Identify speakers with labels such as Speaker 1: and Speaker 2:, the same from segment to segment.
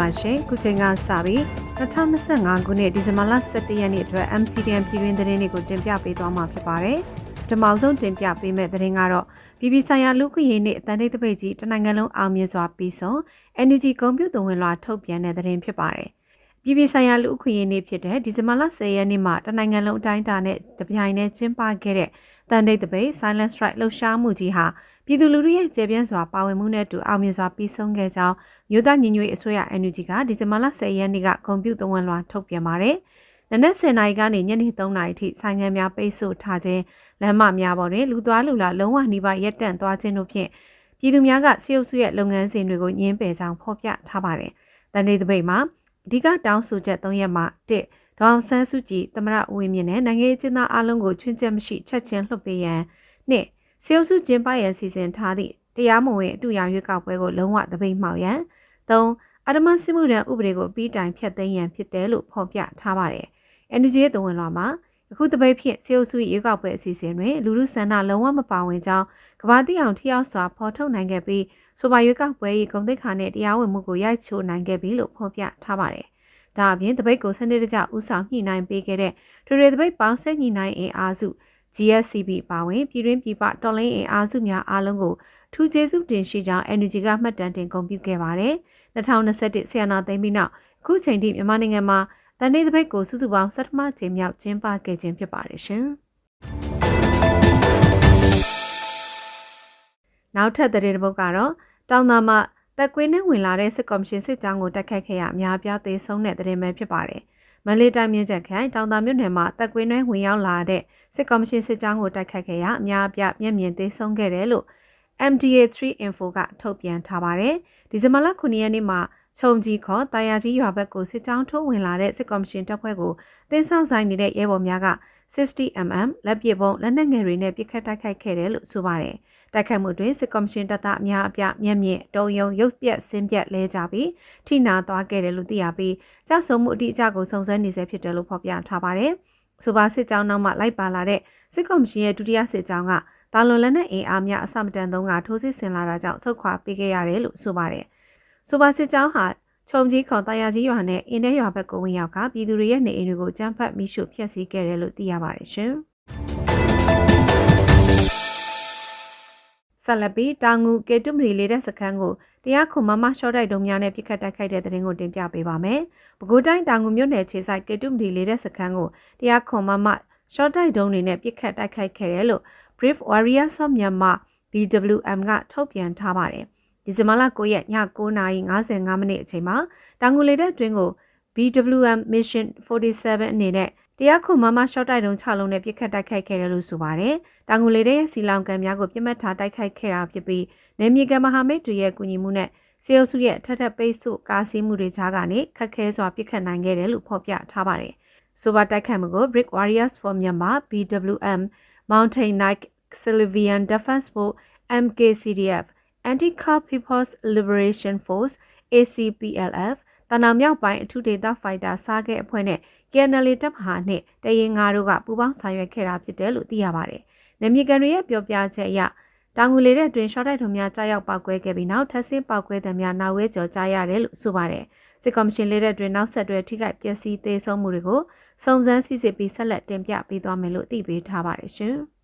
Speaker 1: ပါရှင်ခုချိန်ကစပြီး2025ခုနှစ်ဒီဇင်ဘာလ17ရက်နေ့အတွက် MCDN ပြည်တွင်းသတင်းတွေကိုတင်ပြပေးသွားမှာဖြစ်ပါတယ်ပထမဆုံးတင်ပြပေးမယ့်သတင်းကတော့ပြည်ပဆိုင်ရာလူခွင့်ရေးနှင့်အတန်တိတ်တပိတ်ကြီးတနိုင်ငံလုံးအောင်မြင်စွာပြီးဆုံး NUG ကွန်ပျူတာဝင်လွှာထုတ်ပြန်တဲ့သတင်းဖြစ်ပါတယ်ပြည်ပဆိုင်ရာလူခွင့်ရေးနေ့ဖြစ်တဲ့ဒီဇင်ဘာလ10ရက်နေ့မှာတနိုင်ငံလုံးအတိုင်းအတာနဲ့တပြိုင်တည်းကျင်းပခဲ့တဲ့တန်တိတ်တပိတ် Silent Strike လှုပ်ရှားမှုကြီးဟာပြည်သူလူထုရဲ့ကျေပြန့်စွာပါဝင်မှုနဲ့အတူအောင်မြင်စွာပြီးဆုံးခဲ့ကြောင်း မြို့သားညီညွတ်ရေးအစိုးရ NUG ကဒီဇင်ဘာလ10ရက်နေ့ကကွန်ပျူတာဝင်လွှာထုတ်ပြန်ပါတယ်။နနက်10နာရီကနေညနေ3နာရီထိဆိုင်ငံများပိတ်ဆို့ထားခြင်းလမ်းမများပေါ်တွင်လူသွားလူလာလုံးဝနှိပါရက်တန့်သွားခြင်းတို့ဖြင့်ပြည်သူများကစေအုပ်စုရဲ့လုပ်ငန်းစဉ်တွေကိုညှင်းပယ်ကြောင်းဖော်ပြထားပါတယ်။တန်နေတပိတ်မှာအဓိကတောင်းဆိုချက်၃ရက်မှာ1ဒေါအောင်ဆန်းစုကြည်သမရဦးဝင်းမြင့်နဲ့နိုင်ငံရေးကျင်းသားအလုံးကိုချွင်းချက်မရှိချက်ချင်းလွှတ်ပေးရန်နှင့်စေအုပ်စုကျင်းပရန်စီစဉ်ထားသည့်တရားမဝင်အတူရောင်ရွေးကောက်ပွဲကိုလုံးဝတပိတ်မှောက်ရန် ၃အဓမ္မစစ်မှုထမ်းဥပဒေကိုပြီးတိုင်ဖျက်သိမ်းရန်ဖြစ်တယ်လို့ဖော်ပြထားပါတယ်။ NUG ရဲ့တဝန်လွှာမှာအခုတပိတ်ဖြင့်စေအုပ်စုရွေးကောက်ပွဲအစီအစဉ်တွင်လူလူဆန္ဒလုံးဝမပါဝင်ကြောင်းကဘာတိအောင်ထိရောက်စွာဖော်ထုတ်နိုင်ခဲ့ပြီးဆိုပါရွေးကောက်ပွဲ၏ဂုဏ်သိက္ခာနှင့်တရားဝင်မှုကိုရိုက်ချိုးနိုင်ခဲ့ပြီလို့ဖော်ပြထားပါတယ်။ဒါအပြင်တပိတ်ကိုစနစ်တကျဦးဆောင်ညှိနှိုင်းပေးခဲ့တဲ့ထရီတပိတ်ပေါင်းဆက်ညှိနှိုင်းအင်အားစု GSCB ပါဝင်ပြည်တွင်းပြည်ပတော်လိုင်းအင်အားစုများအားလုံးကိုထူးကျေးဇူးတင်ရှိကြောင်း NUG ကမှတ်တမ်းတင်ဂုဏ်ပြုခဲ့ပါတယ်။ 2021ဆီယနာသိမ်းပြီးနောက်အခုချိန်ထိမြန်မာနိုင်ငံမှာတန်နေသပိတ်ကိုစုစုပေါင်း17ကြိမ်မြောက်ကျင်းပခဲ့ခြင်းဖြစ်ပါတယ်ရှင်။နောက်ထပ်တဲ့တစ်ပုဒ်ကတော့တောင်သာမှာတက်ကွေးနဲ့ဝင်လာတဲ့စစ်ကော်မရှင်စစ်ကြောင်းကိုတိုက်ခိုက်ခဲ့ရအများပြားသေးဆုံးတဲ့တဲ့ပဲဖြစ်ပါတယ်။မလေးတိုင်းမြင့်ချက်ခိုင်တောင်သာမြို့နယ်မှာတက်ကွေးနဲ့ဝင်ရောက်လာတဲ့စစ်ကော်မရှင်စစ်ကြောင်းကိုတိုက်ခိုက်ခဲ့ရအများပြမျက်မြင်သေးဆုံးခဲ့တယ်လို့ MDA3 Info ကထုတ်ပြန်ထားပါတယ်။ဒီဇင်ဘာလ9ရက်နေ့မှာခြုံကြီးခေါ်တာယာကြီးရွာဘက်ကိုစစ်ကြောင်းထိုးဝင်လာတဲ့စစ်ကော်မရှင်တပ်ဖွဲ့ကိုတင်းဆောင်ဆိုင်နေတဲ့ရဲဘော်များက 60mm လက်ပစ်ပုံးလက်နက်ငယ်တွေနဲ့ပစ်ခတ်တိုက်ခိုက်ခဲ့တယ်လို့ဆိုပါတယ်။တိုက်ခိုက်မှုတွင်စစ်ကော်မရှင်တပ်သားအများအပြားမျက်မြင့်တုံယုံရုပ်ပြက်ဆင်းပြက်လဲကြပြီးထိနာသွားခဲ့တယ်လို့သိရပြီးကြောက်ဆုံမှုအတိအကျကိုစုံစမ်းနေဆဲဖြစ်တယ်လို့ဖော်ပြထားပါတယ်။ဆိုပါစစ်ကြောင်းနောက်မှလိုက်ပါလာတဲ့စစ်ကော်မရှင်ရဲ့ဒုတိယစစ်ကြောင်းက တာလွန်လက်နက်အင်အားများအစမတန်သုံးကထိုးစစ်ဆင်လာတာကြောင့်ဆုတ်ခွာပေးခဲ့ရတယ်လို့ဆိုပါတယ်။ဆိုပါစစ်ကြောင်းဟာခြုံကြီးခေါ်တရားကြီးရွာနဲ့အင်းထဲရွာဘက်ကိုဝင်ရောက်ကပြည်သူတွေရဲ့နေအိမ်တွေကိုကြမ်းဖက်မိရှုဖျက်ဆီးခဲ့တယ်လို့သိရပါတယ်ရှင်။ဆက်လက်ပြီးတာငူကေတုမရီလေးတဲ့စခန်းကိုတရားခုံမမရှော့တိုက်တုံးများနဲ့ပြစ်ခတ်တိုက်ခိုက်တဲ့တဲ့ရင်ကိုတင်ပြပေးပါမယ်။ပဲခူးတိုင်းတာငူမြို့နယ်ခြေဆိုင်ကေတုမရီလေးတဲ့စခန်းကိုတရားခုံမမရှော့တိုက်တုံးတွေနဲ့ပြစ်ခတ်တိုက်ခိုက်ခဲ့တယ်လို့ Brave Warriors of Myanmar BWM ကထုတ်ပြန်ထားပါတယ်။ဒီဇင်ဘာလ9ရက်ည9:55မိနစ်အချိန်မှာတောင်ငူလေတဲ့အတွင်းကို BWM Mission 47အနေနဲ့တရားခုမမရှော့တိုက်တုံး6လုံးနဲ့ပြစ်ခတ်တိုက်ခိုက်ခဲ့တယ်လို့ဆိုပါတယ်။တောင်ငူလေတဲ့စီလောင်ကံများကိုပြစ်မှတ်ထားတိုက်ခိုက်ခဲ့တာဖြစ်ပြီးနေမြေကမဟာမိတ်တွေရဲ့ကူညီမှုနဲ့စေအုပ်စုရဲ့ထထပိတ်ဆို့ကားစီးမှုတွေကြားကနေခက်ခဲစွာပြစ်ခတ်နိုင်ခဲ့တယ်လို့ဖော်ပြထားပါတယ်။ဆိုပါတိုက်ခိုက်မှုကို Brick Warriors for Myanmar BWM Mountain Knight Sylvian Defense Force MKCDF Anti-Car People's Liberation Force ACPLF တနမြောက်ပိုင်းအထူးဒေသဖိုက်တာစားခဲ့အဖွဲ့နဲ့ KNL တပ်မဟာနဲ့တရင်ငါတို့ကပူးပေါင်းဆောင်ရွက်ခဲ့တာဖြစ်တယ်လို့သိရပါတယ်။နေမြေကန်တွေရဲ့ပြောပြချက်အရတောင်ငူလေတဲ့အတွင်းရှော့တိုက်ထုံများကြားရောက်ပောက်ကွဲခဲ့ပြီးနောက်ထပ်ဆင်းပောက်ကွဲတဲ့များနောက်ဝဲကျော်ကြားရတယ်လို့ဆိုပါတယ်။စစ်ကော်မရှင်လေတဲ့အတွင်းနောက်ဆက်တွဲထိခိုက်ပျက်စီးသေးဆုံးမှုတွေကို စုံစမ်းစစ်ဆေးပြီးဆက်လက်တင်ပြပေးသွားမယ်လို့သိပေးထားပါတယ်ရှင်။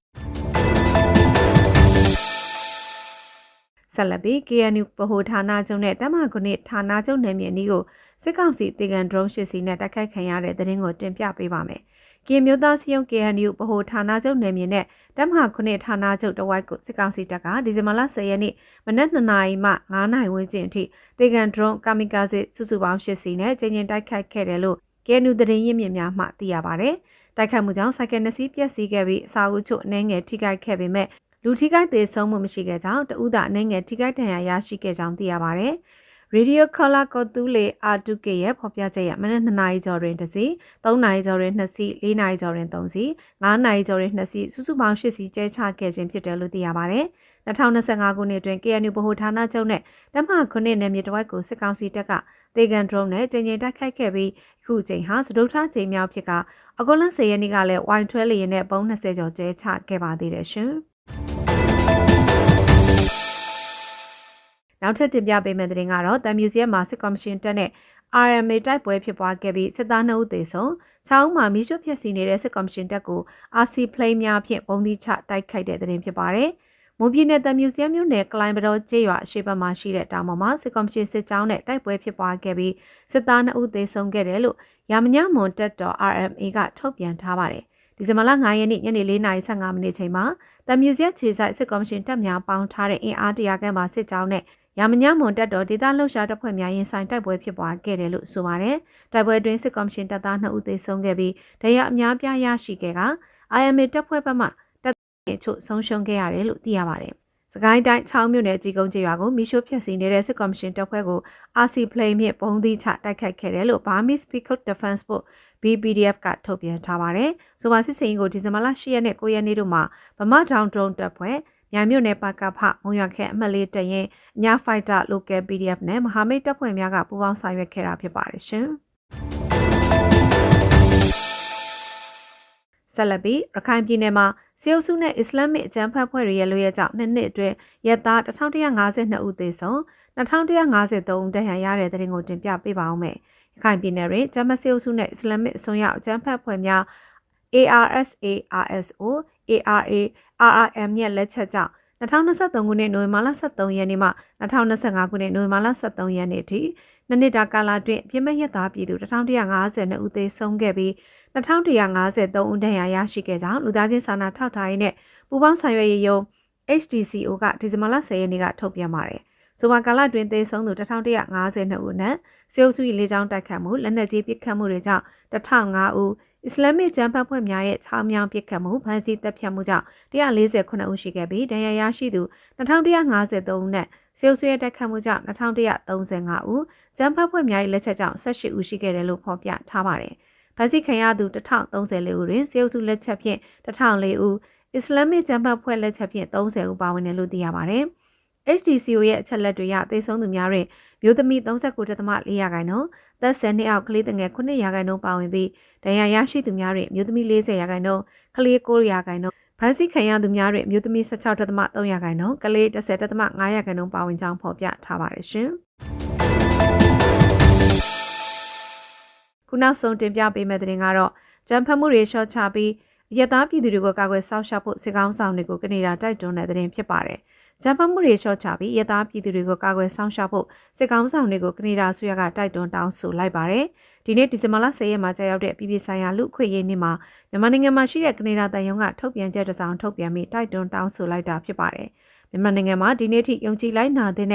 Speaker 1: ဆက်လက်ပြီး KNU ဗဟိုဌာနချုပ်နဲ့တမကုနှစ်ဌာနချုပ်နယ်မြေအနီးကိုစစ်ကောင်စီတေကန်ဒရုန်းရှစ်စီနဲ့တိုက်ခိုက်ခံရတဲ့တဲ့ရင်ကိုတင်ပြပေးပါမယ်။ကင်းမျိုးသားစီယုံ KNU ဗဟိုဌာနချုပ်နယ်မြေနဲ့တမဟာခုနှစ်ဌာနချုပ်တဝိုက်ကိုစစ်ကောင်စီတပ်ကဒီဇင်ဘာလ10ရက်နေ့မနက်2နာရီမှ9နာရီဝန်းကျင်အထိတေကန်ဒရုန်းကာမီကာဇစ်စုစုပေါင်း8စီနဲ့ချိန်ချင်းတိုက်ခိုက်ခဲ့တယ်လို့ KNU သတင်းရင်းမြစ်များမှသိရပါဗျ။တိုက်ခိုက်မှုကြောင့်စိုက်ကယ်နှစ်စီးပျက်စီးခဲ့ပြီးအစာအုပ်ချို့အနှဲငယ်ထိခိုက်ခဲ့ပေမဲ့လူထိခိုက်သေးဆုံးမှုမရှိခဲ့ကြောင်းတဦးသာအနေငယ်ထိခိုက်ဒဏ်ရာရရှိခဲ့ကြောင်းသိရပါဗျ။ Radio Color ကိုတူလေ R2K ရဲ့ဖော်ပြချက်ရမနက်2နာရီကျော်တွင်တစ်စီး3နာရီကျော်တွင်2စီး4နာရီကျော်တွင်3စီး5နာရီကျော်တွင်2စီးစုစုပေါင်း8စီးကျဲချခဲ့ခြင်းဖြစ်တယ်လို့သိရပါဗျ။2025ခုနှစ်အတွင်း KNU ဗဟိုဌာနချုပ်နဲ့တမခုနှစ်နယ်မြေတစ်ဝိုက်ကိုစစ်ကောင်စီတပ်က တေကန်ဒရုန်းနဲ့တင်ကျင်တိုက်ခိုက်ခဲ့ပြီးအခုချိန်ဟာစဒုထချိန်မြောက်ဖြစ်ကအကောလ10ရက်နေ့ကလည်း Y12 လေယာဉ်နဲ့ပုံ20ကျော်ကျဲချခဲ့ပါသေးတယ်ရှင်။နောက်ထပ်တင်ပြပေးမယ့်သတင်းကတော့တမ်မြူဇီယမ်မှာစစ်ကော်မရှင်တက်နဲ့ RMA တိုက်ပွဲဖြစ်ပွားခဲ့ပြီးစစ်သား2ဦးသေဆုံး။ချောင်းမှာမိရှုဖျက်ဆီးနေတဲ့စစ်ကော်မရှင်တပ်ကို RC plane များဖြင့်ပုံသီးချတိုက်ခိုက်တဲ့သတင်းဖြစ်ပါတယ်။ မွန်ပြည်နယ်တမ်မြူဇီယမ်မြို့နယ်ကလိုင်ဘတော်ကျေးရွာအရှိတ်ဘက်မှာရှိတဲ့တောင်ပေါ်မှာစစ်ကော်မရှင်စစ်ကြောင်းနဲ့တိုက်ပွဲဖြစ်ပွားခဲ့ပြီးစစ်သား2ဦးသေဆုံးခဲ့တယ်လို့ရမညမွန်တက်တော် RMA ကထုတ်ပြန်ထားပါတယ်။ဒီဇင်ဘာလ9ရက်နေ့ညနေ4:55မိနစ်ချိန်မှာတမ်မြူဇီယမ်ခြေဆိုင်စစ်ကော်မရှင်တပ်များပေါင်းထားတဲ့အင်အားတရာခန့်ပါစစ်ကြောင်းနဲ့ရမညမွန်တက်တော်ဒေသလှုပ်ရှားတပ်ဖွဲ့များရင်ဆိုင်တိုက်ပွဲဖြစ်ပွားခဲ့တယ်လို့ဆိုပါတယ်။တိုက်ပွဲတွင်စစ်ကော်မရှင်တပ်သား2ဦးသေဆုံးခဲ့ပြီးဒဏ်ရာအများပြားရရှိခဲ့က IMA တပ်ဖွဲ့ဘက်မှတပ် အချို့ဆုံးရှုံးခဲ့ရတယ်လို့သိရပါတယ်။စကိုင်းတိုင်း6မြို့နယ်ကြီးကုန်းကျေးရွာကိုမိရှိုးဖျက်ဆီးနေတဲ့စစ်ကော်မရှင်တပ်ဖွဲ့ကို RC plane ဖြင့်ပုံသီးချတိုက်ခိုက်ခဲ့တယ်လို့ Burmese People's Defense Force BPDF ကထုတ်ပြန်ထားပါတယ်။ဆိုပါစစ်စင်ကိုဒီဇင်ဘာလ10ရက်နဲ့9ရက်နေ့တို့မှာဗမာဒေါင်ဒရုန်းတပ်ဖွဲ့မြိုင်မြို့နယ်ပါကဖမုံရွာခဲအမှတ်လေးတရင်ညဖိုက်တာ local PDF နဲ့မဟာမိတ်တပ်ဖွဲ့များကပူးပေါင်းဆောင်ရွက်ခဲ့တာဖြစ်ပါတယ်ရှင်။ဆက်လက်ပြီးရခိုင်ပြည်နယ်မှာ စီအုပ်စုနဲ့အစ္စလာမစ်အကြမ်းဖက်ဖွဲ့တွေရဲ့လိုရဲကြောင့်နှစ်နှစ်အတွင်းရက်သား1152ဦးသေဆုံး2153ဦးဒဏ်ရာရတဲ့တဲ့ရင်ကိုတင်ပြပေးပါအောင်မယ်။ရခိုင်ပြည်နယ်တွင်ဂျမစီအုပ်စုနဲ့အစ္စလာမစ်အစွန်းရောက်အကြမ်းဖက်ဖွဲ့များ ARSA RSO ARA RRM ရဲ့လက်ချက်ကြောင့်2023ခုနှစ်နိုဝင်ဘာလ23ရက်နေ့မှ2025ခုနှစ်နိုဝင်ဘာလ23ရက်နေ့ထိ နှစ်နှစ်တာကာလအတွင်းပြည်မရက်သားပြည်သူ1152ဦးသေဆုံးခဲ့ပြီး2153ဦးဒဏ်ရာရရှိခဲ့ကြောင်းလူသားချင်းစာနာထောက်ထားရေးနဲ့ပူးပေါင်းဆောင်ရွက်ရေးယုံ HDCO ကဒီဇင်ဘာလ10ရက်နေ့ကထုတ်ပြန်ပါတယ်။ဆိုပါကာလတွင်သေဆုံးသူ1152ဦးနဲ့စေအုပ်စု၏လေကြောင်းတိုက်ခတ်မှုလက်နက်ကြီးပစ်ခတ်မှုတွေကြောင့်1005ဦးအစ္စလာမစ်ကျမ်းဖတ်ဖွဲ့များရဲ့ချောင်းမြောင်းပစ်ခတ်မှုဖမ်းဆီးတပ်ဖြတ်မှုကြောင့်148ဦးရှိခဲ့ပြီးဒဏ်ရာရရှိသူ2153ဦးနဲ့ စေအုပ်စုရဲ့တိုက်ခတ်မှုကြောင့်2135ဦးကျမ်းဖတ်ဖွဲ့များရဲ့လက်ချက်ကြောင့်18ဦးရှိခဲ့တယ်လို့ဖော်ပြထားပါတယ်။ဖမ်းဆီးခံရသူ1034ဦးတွင်စေအုပ်စုလက်ချက်ဖြင့်1004ဦးအစ္စလာမစ်ကျမ်းဖတ်ဖွဲ့လက်ချက်ဖြင့်30ဦးပါဝင်တယ်လို့သိရပါတယ်။ HDCO ရဲ့အချက်လက်တွေရသေဆုံးသူများတွင်မျိုးသမီး39.4ရာခိုင်နှုန်းသက်10နှစ်အောက်ကလေးငယ်9ရာခိုင်နှုန်းပါဝင်ပြီးဒဏ်ရာရရှိသူများတွင်မျိုးသမီး40ရာခိုင်နှုန်းကလေး9ရာခိုင်နှုန်း ဖမ်းဆီးခံရသူများတွင်မျိုးသမီး16.3ရာခိုင်နှုန်းကလေး10.5ရာခိုင်နှုန်းပါဝင်ကြောင်းဖော်ပြထားပါတယ်ရှင်ခုနောက်ဆုံးတင်ပြပေးမယ့်သတင်းကတော့ကြံဖတ်မှုတွေရှော့ချပြီးရသားပြည်သူတွေကိုကာကွယ်စောင့်ရှောက်ဖို့စစ်ကောင်းဆောင်တွေကိုကနေဒါတိုက်တွန်းတဲ့သတင်းဖြစ်ပါတယ်။ဂျပန်မှုတွေလျှော့ချပြီးရသားပြည်သူတွေကိုကာကွယ်ဆောင်ရှောက်ဖို့စစ်ကောင်ဆောင်တွေကိုကနေဒါဆွေရကတိုက်တွန်းတောင်းဆိုလိုက်ပါတယ်။ ဒီနေ့ဒီဇင်ဘာလ10ရက်မှာကြာရောက်တဲ့ပြည်ပဆိုင်ရာလူခွေရေးနေ့မှာမြန်မာနိုင်ငံမှာရှိတဲ့ကနေဒါတန်ယုံကထုတ်ပြန်ချက်တစ်စောင်ထုတ်ပြန်ပြီးတိုက်တွန်းတောင်းဆိုလိုက်တာဖြစ်ပါတယ်။မြန်မာနိုင်ငံမှာဒီနေ့ထိယုံကြည်လိုက်နာတဲ့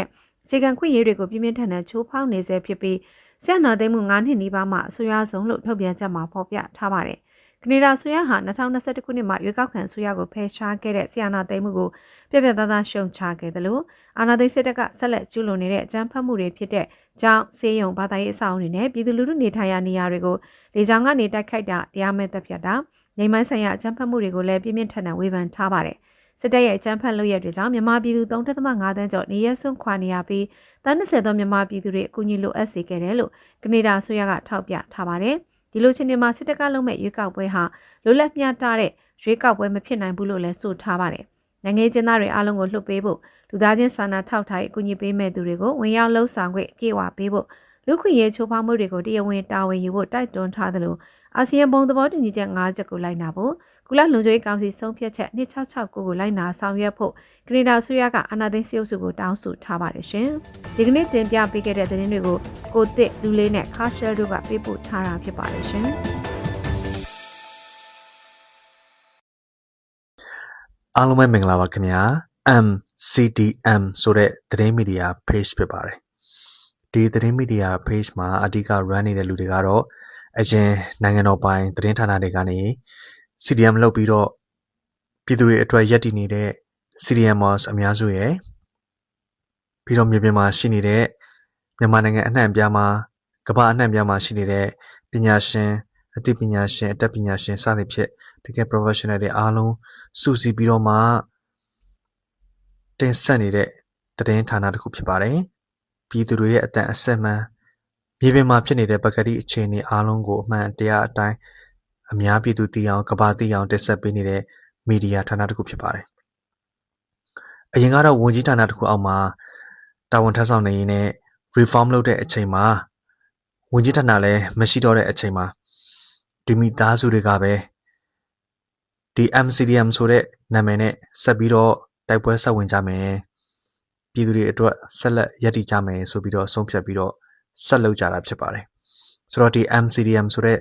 Speaker 1: အခြေခံခွင့်ရေးတွေကိုပြင်းပြင်းထန်ထန်ချိုးဖောက်နေဆဲဖြစ်ပြီးဆရာနာသိမ်းမှု9နှစ်နီးပါးမှအဆိုအရဆုံးလို့ထုတ်ပြန်ချက်မှာဖော်ပြထားပါတယ်။ကနေဒါဆိုရဟာ2021ခုနှစ်မှာရွေးကောက်ခံဆိုရကိုဖယ်ရှားခဲ့တဲ့ဆီယနာသိမ်းမှုကိုပြပြသားသားရှုံချခဲ့တယ်လို့အာဏာသိမ်းစစ်တပ်ကဆက်လက်ကျူးလွန်နေတဲ့အကြမ်းဖက်မှုတွေဖြစ်တဲ့ ကြောင်းစေယုံဘာသာရေးအဆောက်အုံတွေနဲ့ပြည်သူလူထုနေထိုင်ရာနေရာတွေကိုလေကြောင်းကနေတိုက်ခိုက်တာတရားမဲ့တပ်ဖြတ်တာနေမိုင်းဆိုင်ရာအကြမ်းဖက်မှုတွေကိုလည်းပြင်းပြင်းထန်ထန်ဝေဖန်ထားပါတယ်စစ်တပ်ရဲ့အကြမ်းဖက်လုပ်ရက်တွေကြောင့်မြန်မာပြည်သူ3.5တန်းကျော်နေရဆွန့်ခွာနေရပြီးတန်း20သောမြန်မာပြည်သူတွေအကူအညီလိုအပ်စေခဲ့တယ်လို့ကနေဒါဆိုရကထောက်ပြထားပါတယ်ဒီလိုချင်းတွေမှာစစ်တပ်ကလုံးမဲ့ရွေးကောက်ပွဲဟာလွတ်လပ်မျှတတဲ့ရွေးကောက်ပွဲမဖြစ်နိုင်ဘူးလို့လည်းဆိုထားပါတယ် နိုင်ငံကျင်းသားတွေအားလုံးကိုလှုပ်ပေးဖို့လူသားချင်းစာနာထောက်ထားရေးအကူအညီပေးမဲ့သူတွေကိုဝင်ရောက်လှုပ်ဆောင်ခွင့်ပြေဝပေးဖို့လူခွင့်ရေးချိုးဖောက်မှုတွေကိုတရားဝင်တာဝန်ယူဖို့တိုက်တွန်းထားသလိုအာဆီယံဘုံသဘောတူညီချက်၅ချက်ကိုလိုက်နာဖို့ကုလလုံခြုံရေးကောင်စီဆုံးဖြတ်ချက်2669ကိုလိုက်နာဆောင်ရွက်ဖို့ကနေဒါဆိုရကအာဏာသိမ်းစီအုပ်စုကိုတောင်းဆိုထားပါတယ်ရှင်။ဒီကနေ့တင်ပြပေးခဲ့တဲ့သတင်းတွေကိုကိုတစ်လူလေးနဲ့ခါရှယ်တို့ကပေးပို့ထားတာဖြစ်ပါတယ်ရှင်။
Speaker 2: အားလုံးပဲမင်္ဂလာပါခင်ဗျာ MCDM ဆိုတဲ့သတင်းမီဒီယာ page ဖြစ်ပါတယ်ဒီသတင်းမီဒီယာ page မှာအဓိက run နေတဲ့လူတွေကတော့အရင်နိုင်ငံတော်ပိုင်သတင်းဌာနတွေကနေ CDM လုပ်ပြီးတော့ပြည်သူတွေအတွက်ရည်တည်နေတဲ့ CDMers အများစုရဲ့ပြီးတော့မြေပြင်မှာရှိနေတဲ့မြန်မာနိုင်ငံအနှံ့အပြားမှာကမ္ဘာအနှံ့အပြားမှာရှိနေတဲ့ပညာရှင် အသိပညာရှင်အတတ်ပညာရှင်စသဖြင့်တကယ် professional တွေအားလုံးစုစည်းပြီးတော့မှတင်ဆက်နေတဲ့သတင်းဌာနတစ်ခုဖြစ်ပါတယ်။ပြည်သူတွေရဲ့အတန်အဆက်မှန်မြေပြင်မှာဖြစ်နေတဲ့ပကတိအခြေအနေအားလုံးကိုအမှန်တရားအတိုင်းအများပြည်သူသိအောင်ကဘာသိအောင်တင်ဆက်ပေးနေတဲ့မီဒီယာဌာနတစ်ခုဖြစ်ပါတယ်။အရင်ကတော့ဝန်ကြီးဌာနတစ်ခုအောက်မှာတာဝန်ထမ်းဆောင်နေရင်းနဲ့ reform လုပ်တဲ့အချိန်မှာဝင်ကြီးဌာနလည်းမရှိတော့တဲ့အချိန်မှာ ဒီမိသားစုတွေကပဲဒီ MCDM ဆိုတဲ့နာမည်နဲ့ဆက်ပြီးတော့တိုက်ပွဲဆက်ဝင်ကြမယ်ပြည်သူတွေအတွက်ဆက်လက်ရည်တည်ကြမယ်ဆိုပြီးတော့ဆုံးဖြတ်ပြီးတော့ဆက်လုပ်ကြတာဖြစ်ပါတယ်ဆိုတော့ဒီ MCDM ဆိုတဲ့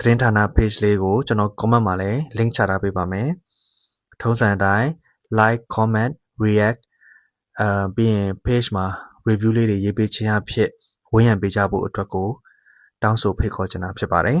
Speaker 2: သတင်းဌာန page လေးကိုကျွန်တော် comment မှာလည်း link ချထားပေးပါမယ်ထုံးစံအတိုင်း like comment react အာပြီးရင် page မှာ review လေးတွေရေးပေးခြင်းအဖြစ်ဝန်းရံပေးကြဖို့အတွက်ကိုတောင်းဆိုဖိတ်ခေါ်ချင်တာဖြစ်ပါတယ်